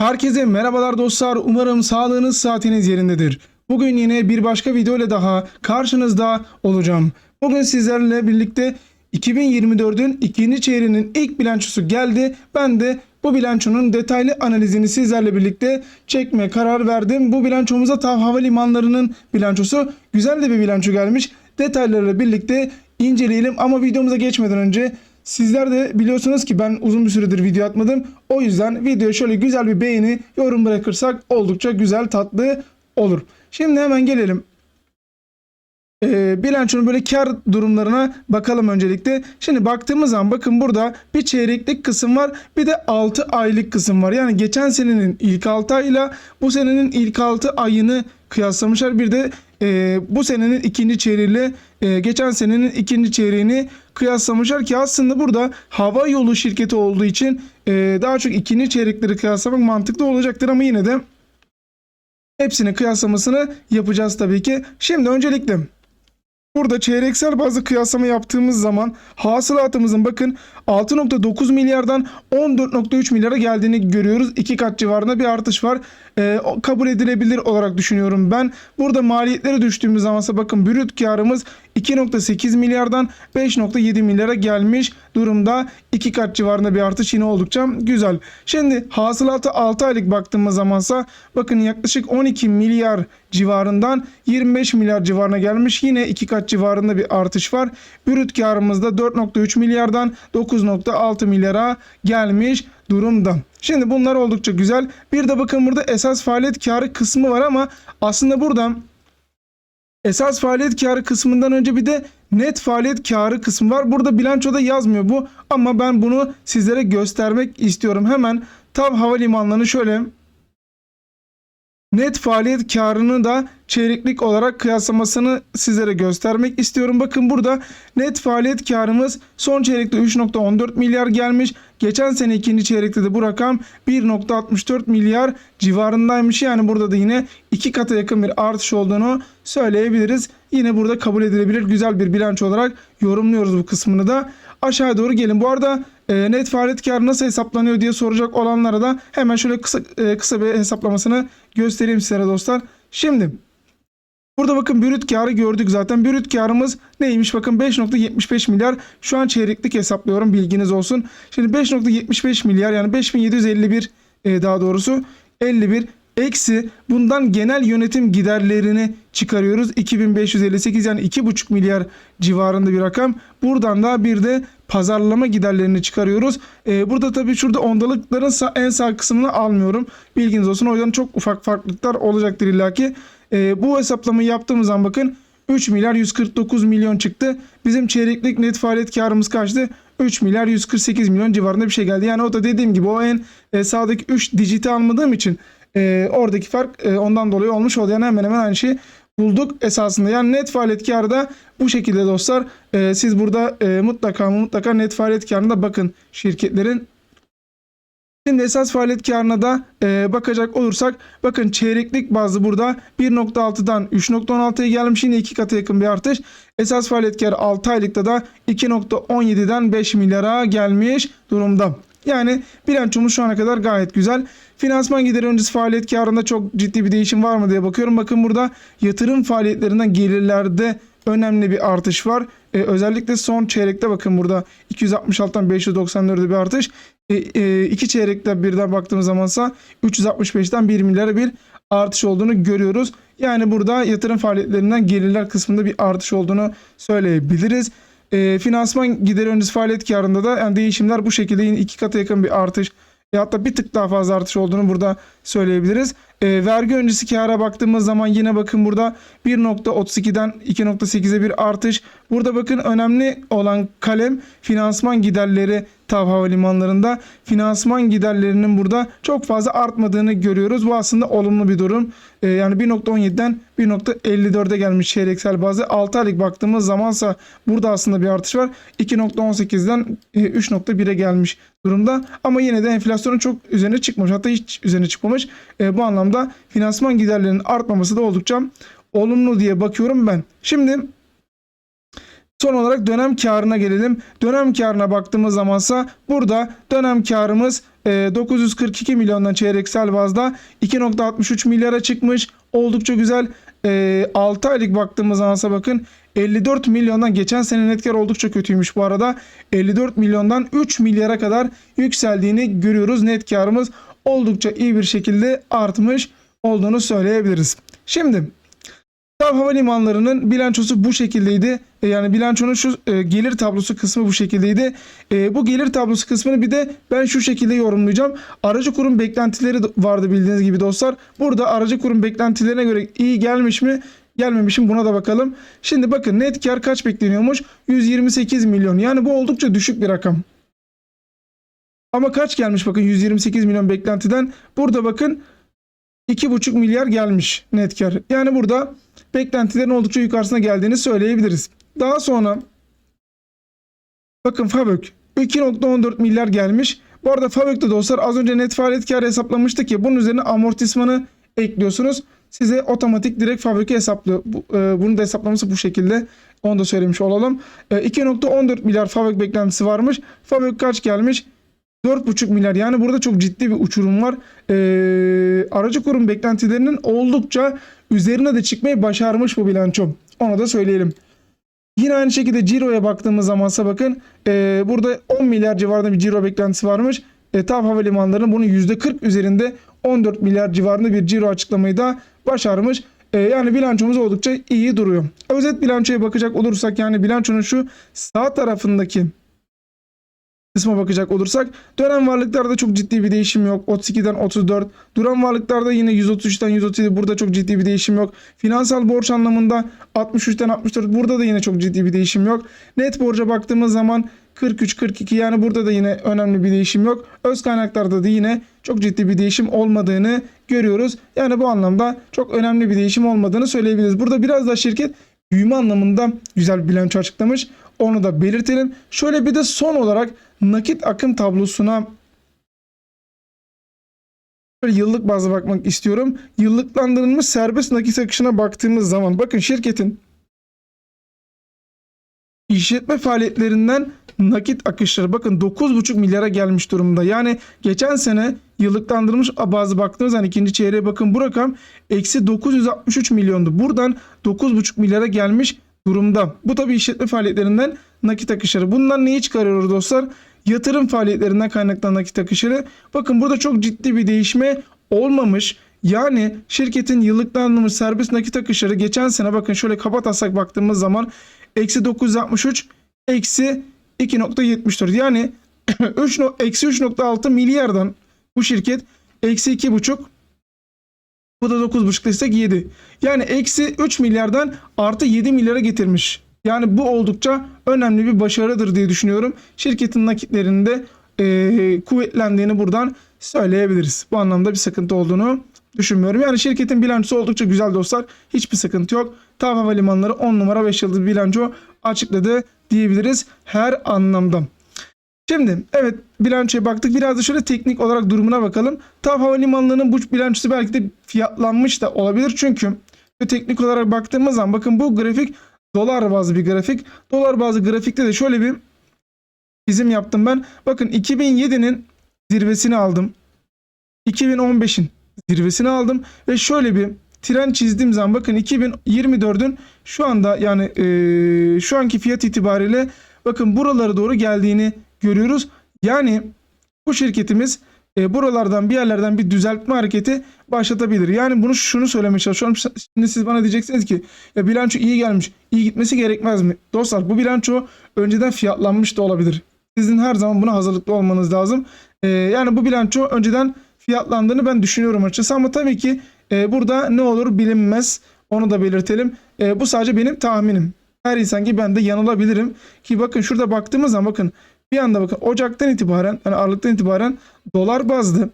Herkese merhabalar dostlar. Umarım sağlığınız saatiniz yerindedir. Bugün yine bir başka video ile daha karşınızda olacağım. Bugün sizlerle birlikte 2024'ün ikinci çeyreğinin ilk bilançosu geldi. Ben de bu bilançonun detaylı analizini sizlerle birlikte çekmeye karar verdim. Bu bilançomuza TAV Havalimanları'nın bilançosu güzel de bir bilanço gelmiş. Detaylarıyla birlikte inceleyelim ama videomuza geçmeden önce Sizler de biliyorsunuz ki ben uzun bir süredir video atmadım. O yüzden videoya şöyle güzel bir beğeni, yorum bırakırsak oldukça güzel, tatlı olur. Şimdi hemen gelelim. Ee, bilançonun böyle kar durumlarına bakalım öncelikle. Şimdi baktığımız zaman bakın burada bir çeyreklik kısım var bir de 6 aylık kısım var. Yani geçen senenin ilk 6 ayıyla bu senenin ilk 6 ayını kıyaslamışlar. Bir de e, bu senenin ikinci çeyreğiyle e, geçen senenin ikinci çeyreğini kıyaslamışlar ki aslında burada hava yolu şirketi olduğu için e, daha çok ikinci çeyrekleri kıyaslamak mantıklı olacaktır ama yine de hepsini kıyaslamasını yapacağız tabii ki. Şimdi öncelikle Burada çeyreksel bazı kıyaslama yaptığımız zaman hasılatımızın bakın 6.9 milyardan 14.3 milyara geldiğini görüyoruz. İki kat civarında bir artış var. O kabul edilebilir olarak düşünüyorum ben. Burada maliyetlere düştüğümüz zamansa bakın brüt karımız 2.8 milyardan 5.7 milyara gelmiş durumda. İki kat civarında bir artış yine oldukça güzel. Şimdi hasılatı 6 aylık baktığımız zamansa bakın yaklaşık 12 milyar civarından 25 milyar civarına gelmiş. Yine iki kat civarında bir artış var. Brüt karımızda 4.3 milyardan 9.6 milyara gelmiş durumda. Şimdi bunlar oldukça güzel. Bir de bakın burada esas faaliyet karı kısmı var ama aslında buradan esas faaliyet karı kısmından önce bir de net faaliyet karı kısmı var. Burada bilançoda yazmıyor bu ama ben bunu sizlere göstermek istiyorum. Hemen TAV havalimanlarını şöyle net faaliyet karını da çeyreklik olarak kıyaslamasını sizlere göstermek istiyorum. Bakın burada net faaliyet karımız son çeyrekte 3.14 milyar gelmiş. Geçen sene ikinci çeyrekte de bu rakam 1.64 milyar civarındaymış. Yani burada da yine iki kata yakın bir artış olduğunu söyleyebiliriz. Yine burada kabul edilebilir güzel bir bilanço olarak yorumluyoruz bu kısmını da. Aşağı doğru gelin. Bu arada e, net faaliyet karı nasıl hesaplanıyor diye soracak olanlara da hemen şöyle kısa, e, kısa bir hesaplamasını göstereyim size dostlar. Şimdi Burada bakın brüt karı gördük zaten. Brüt karımız neymiş? Bakın 5.75 milyar. Şu an çeyreklik hesaplıyorum bilginiz olsun. Şimdi 5.75 milyar yani 5751 e, daha doğrusu 51 eksi bundan genel yönetim giderlerini çıkarıyoruz. 2558 yani 2.5 milyar civarında bir rakam. Buradan da bir de pazarlama giderlerini çıkarıyoruz. Ee, burada tabii şurada ondalıkların en sağ kısmını almıyorum. Bilginiz olsun. O yüzden çok ufak farklılıklar olacaktır illaki. Ee, bu hesaplamayı yaptığımız zaman bakın 3 milyar 149 milyon çıktı. Bizim çeyreklik net faaliyet karımız kaçtı? 3 milyar 148 milyon civarında bir şey geldi. Yani o da dediğim gibi o en e, sağdaki 3 dijiti almadığım için e, oradaki fark e, ondan dolayı olmuş oldu. Yani hemen hemen aynı şeyi bulduk esasında. Yani net faaliyet karı da bu şekilde dostlar. E, siz burada e, mutlaka mutlaka net faaliyet karına bakın şirketlerin. Şimdi esas faaliyet karına da e, bakacak olursak bakın çeyreklik bazı burada 1.6'dan 3.16'ya gelmiş yine 2 kata yakın bir artış. Esas faaliyet karı 6 aylıkta da 2.17'den 5 milyara gelmiş durumda. Yani bilançomuz şu ana kadar gayet güzel. Finansman gideri öncesi faaliyet karında çok ciddi bir değişim var mı diye bakıyorum. Bakın burada yatırım faaliyetlerinden gelirlerde önemli bir artış var. Ee, özellikle son çeyrekte bakın burada 266'dan 594'e bir artış. E, e, iki çeyrekte birden baktığımız zamansa 365'ten 1 milyara bir artış olduğunu görüyoruz. Yani burada yatırım faaliyetlerinden gelirler kısmında bir artış olduğunu söyleyebiliriz. E, finansman gideri öncesi faaliyet karında da yani değişimler bu şekilde yine iki kata yakın bir artış hatta bir tık daha fazla artış olduğunu burada söyleyebiliriz. E, vergi öncesi kâra baktığımız zaman yine bakın burada 1.32'den 2.8'e bir artış. Burada bakın önemli olan kalem finansman giderleri TAV havalimanlarında. Finansman giderlerinin burada çok fazla artmadığını görüyoruz. Bu aslında olumlu bir durum. E, yani 1.17'den 1.54'e gelmiş çeyreksel bazı. 6 aylık baktığımız zamansa burada aslında bir artış var. 2.18'den e, 3.1'e gelmiş durumda. Ama yine de enflasyonun çok üzerine çıkmamış. Hatta hiç üzerine çıkmamış. E, bu anlamda finansman giderlerinin artmaması da oldukça olumlu diye bakıyorum ben. Şimdi Son olarak dönem karına gelelim. Dönem karına baktığımız zamansa burada dönem karımız e, 942 milyondan çeyreksel bazda 2.63 milyara çıkmış. Oldukça güzel. E, 6 aylık baktığımız zamansa bakın 54 milyondan geçen sene net kar oldukça kötüymüş bu arada. 54 milyondan 3 milyara kadar yükseldiğini görüyoruz. Net karımız oldukça iyi bir şekilde artmış olduğunu söyleyebiliriz. Şimdi TAV Havalimanları'nın bilançosu bu şekildeydi. E, Yani bilançonun şu e, gelir tablosu kısmı bu şekildeydi. E, bu gelir tablosu kısmını bir de ben şu şekilde yorumlayacağım. Aracı kurum beklentileri vardı bildiğiniz gibi dostlar. Burada aracı kurum beklentilerine göre iyi gelmiş mi? Gelmemiş mi buna da bakalım. Şimdi bakın net kar kaç bekleniyormuş? 128 milyon. Yani bu oldukça düşük bir rakam. Ama kaç gelmiş bakın 128 milyon beklentiden. Burada bakın 2,5 milyar gelmiş net kar. Yani burada beklentilerin oldukça yukarısına geldiğini söyleyebiliriz. Daha sonra bakın Fabök 2.14 milyar gelmiş. Bu arada Fabök'te dostlar az önce net faaliyet karı hesaplamıştık ya bunun üzerine amortismanı ekliyorsunuz. Size otomatik direkt Fabök'ü hesaplıyor. E, bunu da hesaplaması bu şekilde. Onu da söylemiş olalım. E, 2.14 milyar Fabök beklentisi varmış. Fabök kaç gelmiş? 4,5 milyar yani burada çok ciddi bir uçurum var. Ee, aracı kurum beklentilerinin oldukça üzerine de çıkmayı başarmış bu bilanço. Onu da söyleyelim. Yine aynı şekilde Ciro'ya baktığımız zamansa bakın ee, burada 10 milyar civarında bir Ciro beklentisi varmış. E, TAV Havalimanları'nın bunun %40 üzerinde 14 milyar civarında bir Ciro açıklamayı da başarmış. E, yani bilançomuz oldukça iyi duruyor. Özet bilançoya bakacak olursak yani bilançonun şu sağ tarafındaki kısma bakacak olursak dönem varlıklarda çok ciddi bir değişim yok. 32'den 34. Duran varlıklarda yine 133'ten 137 burada çok ciddi bir değişim yok. Finansal borç anlamında 63'ten 64 burada da yine çok ciddi bir değişim yok. Net borca baktığımız zaman 43-42 yani burada da yine önemli bir değişim yok. Öz kaynaklarda da yine çok ciddi bir değişim olmadığını görüyoruz. Yani bu anlamda çok önemli bir değişim olmadığını söyleyebiliriz. Burada biraz da şirket büyüme anlamında güzel bir bilanço açıklamış. Onu da belirtelim. Şöyle bir de son olarak nakit akım tablosuna yıllık bazda bakmak istiyorum. Yıllıklandırılmış serbest nakit akışına baktığımız zaman bakın şirketin işletme faaliyetlerinden nakit akışları bakın 9,5 milyara gelmiş durumda. Yani geçen sene yıllıklandırılmış bazı baktığınız zaman ikinci çeyreğe bakın bu rakam eksi 963 milyondu. Buradan 9,5 milyara gelmiş durumda. Bu tabi işletme faaliyetlerinden nakit akışları. Bundan neyi çıkarıyoruz dostlar? Yatırım faaliyetlerinden kaynaklanan nakit akışları. Bakın burada çok ciddi bir değişme olmamış. Yani şirketin yıllıklandırılmış serbest nakit akışları geçen sene bakın şöyle kaba taslak baktığımız zaman eksi 963 eksi 2.74 yani 3, no- eksi 3.6 milyardan bu şirket eksi 2.5 bu da 9.5 desek 7. Yani eksi 3 milyardan artı 7 milyara getirmiş. Yani bu oldukça önemli bir başarıdır diye düşünüyorum. Şirketin nakitlerinde eee, kuvvetlendiğini buradan söyleyebiliriz. Bu anlamda bir sıkıntı olduğunu düşünmüyorum. Yani şirketin bilançosu oldukça güzel dostlar. Hiçbir sıkıntı yok. TAV Havalimanları 10 numara 5 yıldız bilanço açıkladı diyebiliriz her anlamda. Şimdi evet bilançoya baktık. Biraz da şöyle teknik olarak durumuna bakalım. TAV Havalimanları'nın bu bilançosu belki de fiyatlanmış da olabilir. Çünkü teknik olarak baktığımız zaman bakın bu grafik dolar bazlı bir grafik. Dolar bazlı grafikte de şöyle bir çizim yaptım ben. Bakın 2007'nin zirvesini aldım. 2015'in zirvesini aldım ve şöyle bir tren çizdiğim zaman bakın 2024'ün şu anda yani eee, şu anki fiyat itibariyle bakın buralara doğru geldiğini görüyoruz. Yani bu şirketimiz e, buralardan bir yerlerden bir düzeltme hareketi başlatabilir. Yani bunu şunu söylemeye çalışıyorum. Şimdi siz bana diyeceksiniz ki ya bilanço iyi gelmiş. iyi gitmesi gerekmez mi? Dostlar bu bilanço önceden fiyatlanmış da olabilir. Sizin her zaman buna hazırlıklı olmanız lazım. E, yani bu bilanço önceden fiyatlandığını ben düşünüyorum açıkçası ama tabii ki e, burada ne olur bilinmez. Onu da belirtelim. E, bu sadece benim tahminim. Her insan gibi ben de yanılabilirim. Ki bakın şurada baktığımız zaman bakın bir anda bakın Ocak'tan itibaren hani Aralık'tan itibaren dolar bazlı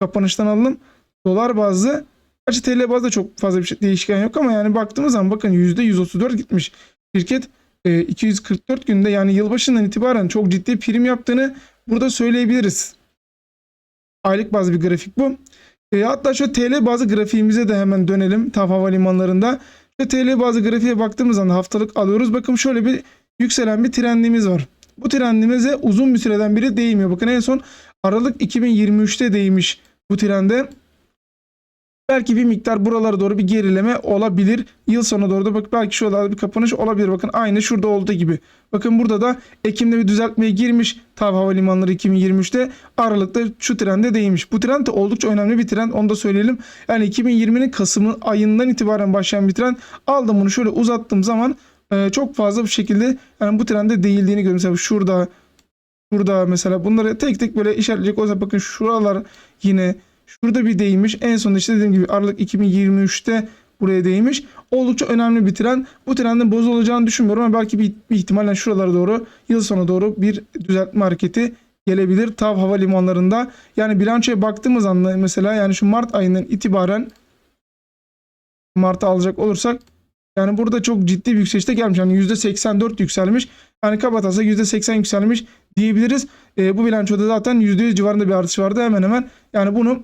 kapanıştan alınım dolar bazlı Gerçi TL bazda çok fazla bir şey, değişken yok ama yani baktığımız zaman bakın %134 gitmiş. Şirket e, 244 günde yani yılbaşından itibaren çok ciddi prim yaptığını burada söyleyebiliriz. Aylık bazı bir grafik bu. E, hatta şu TL bazı grafiğimize de hemen dönelim TAV Havalimanları'nda. Ve TL bazı grafiğe baktığımız zaman haftalık alıyoruz. Bakın şöyle bir yükselen bir trendimiz var. Bu trendimize uzun bir süreden beri değmiyor. Bakın en son Aralık 2023'te değmiş bu trende. Belki bir miktar buralara doğru bir gerileme olabilir. Yıl sonuna doğru da bak belki şuralarda bir kapanış olabilir. Bakın aynı şurada olduğu gibi. Bakın burada da Ekim'de bir düzeltmeye girmiş. TAV Havalimanları 2023'te. Aralık'ta şu trende değmiş. Bu trend de oldukça önemli bir trend. Onu da söyleyelim. Yani 2020'nin Kasım ayından itibaren başlayan bir trend. Aldım bunu şöyle uzattığım zaman e, çok fazla bir şekilde yani bu trende değildiğini görüyorum. Mesela şurada Şurada mesela bunları tek tek böyle işaretleyecek olsa bakın şuralar yine şurada bir değmiş. En son işte dediğim gibi Aralık 2023'te buraya değmiş. Oldukça önemli bir tren. Bu trendin bozulacağını düşünmüyorum ama belki bir, bir ihtimalle şuralara doğru yıl sonu doğru bir düzeltme hareketi gelebilir TAV havalimanlarında. Yani bilançoya baktığımız anda mesela yani şu Mart ayından itibaren Mart'ı alacak olursak yani burada çok ciddi bir yükselişte gelmiş. Yani %84 yükselmiş. Yani kabataslak %80 yükselmiş diyebiliriz. E, bu bilançoda zaten %100 civarında bir artış vardı hemen hemen. Yani bunu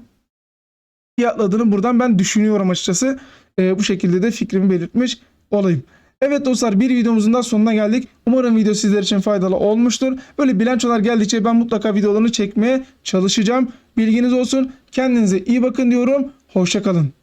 fiyatladığını buradan ben düşünüyorum açıkçası. E, bu şekilde de fikrimi belirtmiş olayım. Evet dostlar bir videomuzun da sonuna geldik. Umarım video sizler için faydalı olmuştur. Böyle bilançolar geldikçe ben mutlaka videolarını çekmeye çalışacağım. Bilginiz olsun. Kendinize iyi bakın diyorum. Hoşçakalın.